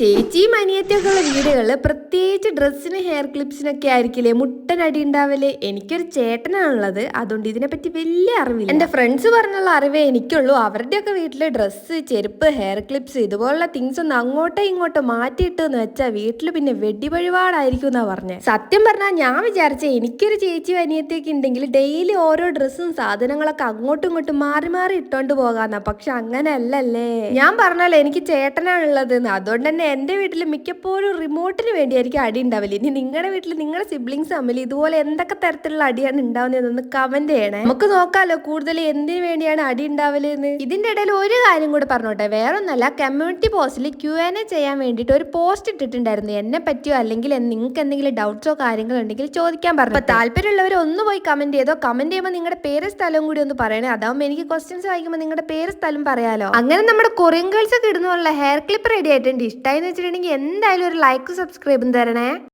ചേച്ചിയും അനിയത്തിയൊക്കെ ഉള്ള വീടുകളിൽ പ്രത്യേകിച്ച് ഡ്രസ്സിന് ഹെയർ ക്ലിപ്സിനൊക്കെ ആയിരിക്കില്ലേ? മുട്ടനടി ഉണ്ടാവല്ലേ എനിക്കൊരു ചേട്ടനാണുള്ളത്. അതുകൊണ്ട് ഇതിനെപ്പറ്റി വലിയ അറിവില്ല. എന്റെ ഫ്രണ്ട്സ് പറഞ്ഞുള്ള അറിവേ എനിക്കുള്ളൂ. അവരുടെയൊക്കെ വീട്ടിലെ ഡ്രസ്സ് ചെരുപ്പ് ഹെയർ ക്ലിപ്സ് ഇതുപോലുള്ള തിങ്സ് ഒന്ന് അങ്ങോട്ടോ ഇങ്ങോട്ടോ മാറ്റിയിട്ടെന്ന് വെച്ചാൽ വീട്ടിൽ പിന്നെ വെടിപഴിപാടായിരിക്കും എന്നാ പറഞ്ഞത് സത്യം പറഞ്ഞാൽ ഞാൻ വിചാരിച്ച എനിക്കൊരു ചേച്ചിയും അനിയത്തിയൊക്കെ ഉണ്ടെങ്കിൽ ഡെയിലി ഓരോ ഡ്രസ്സും സാധനങ്ങളൊക്കെ അങ്ങോട്ടും ഇങ്ങോട്ടും മാറി മാറി ഇട്ടോണ്ട് പോകാന്നാ. പക്ഷെ അങ്ങനെ അല്ലല്ലേ ഞാൻ പറഞ്ഞാലോ എനിക്ക് ചേട്ടനാണുള്ളത് അതുകൊണ്ട് തന്നെ എന്റെ വീട്ടിൽ മിക്കപ്പോഴും റിമോട്ടിന് വേണ്ടിയായിരിക്കും അടി ഉണ്ടാവില്ല ഇനി നിങ്ങളുടെ വീട്ടിൽ നിങ്ങളുടെ സിബ്ലിങ്സ് തമ്മിൽ ഇതുപോലെ എന്തൊക്കെ തരത്തിലുള്ള അടിയാണ് ഉണ്ടാവുന്നതെന്ന് കമന്റ് ചെയ്യണേ. നമുക്ക് നോക്കാലോ കൂടുതൽ എന്തിനു വേണ്ടിയാണ് അടി ഉണ്ടാവലെന്ന്. ഇതിന്റെ ഇടയിൽ ഒരു കാര്യം കൂടെ പറഞ്ഞോട്ടെ. വേറൊന്നല്ല കമ്മ്യൂണിറ്റി പോസ്റ്റിൽ ക്യു എൻ എ ചെയ്യാൻ വേണ്ടിയിട്ട് ഒരു പോസ്റ്റ് ഇട്ടിട്ടുണ്ടായിരുന്നു. എന്നെ പറ്റിയോ അല്ലെങ്കിൽ നിങ്ങൾക്ക് എന്തെങ്കിലും ഡൗട്ട്സോ കാര്യങ്ങളോ ഉണ്ടെങ്കിൽ ചോദിക്കാൻ പറഞ്ഞു അപ്പൊ താല്പര്യമുള്ളവർ ഒന്ന് പോയി കമന്റ് ചെയ്തോ. കമന്റ് ചെയ്യുമ്പോൾ നിങ്ങളുടെ പേര് സ്ഥലം കൂടി ഒന്ന് പറയണേ. അതാവുമ്പോൾ എനിക്ക് ക്വസ്റ്റ്യൻസ് വായിക്കുമ്പോൾ നിങ്ങളുടെ പേര് സ്ഥലം പറയാലോ. അങ്ങനെ നമ്മുടെ കൊറിയൻ ഗേൾസ് ഒക്കെ ഇടുന്നുള്ള ഹെയർ ക്ലിപ്പ് റെഡി ആയിട്ടുണ്ട്. ഇഷ്ടമായി എന്ന് വെച്ചിട്ടുണ്ടെങ്കിൽ എന്തായാലും ഒരു ലൈക്കും സബ്സ്ക്രൈബും തരണേ.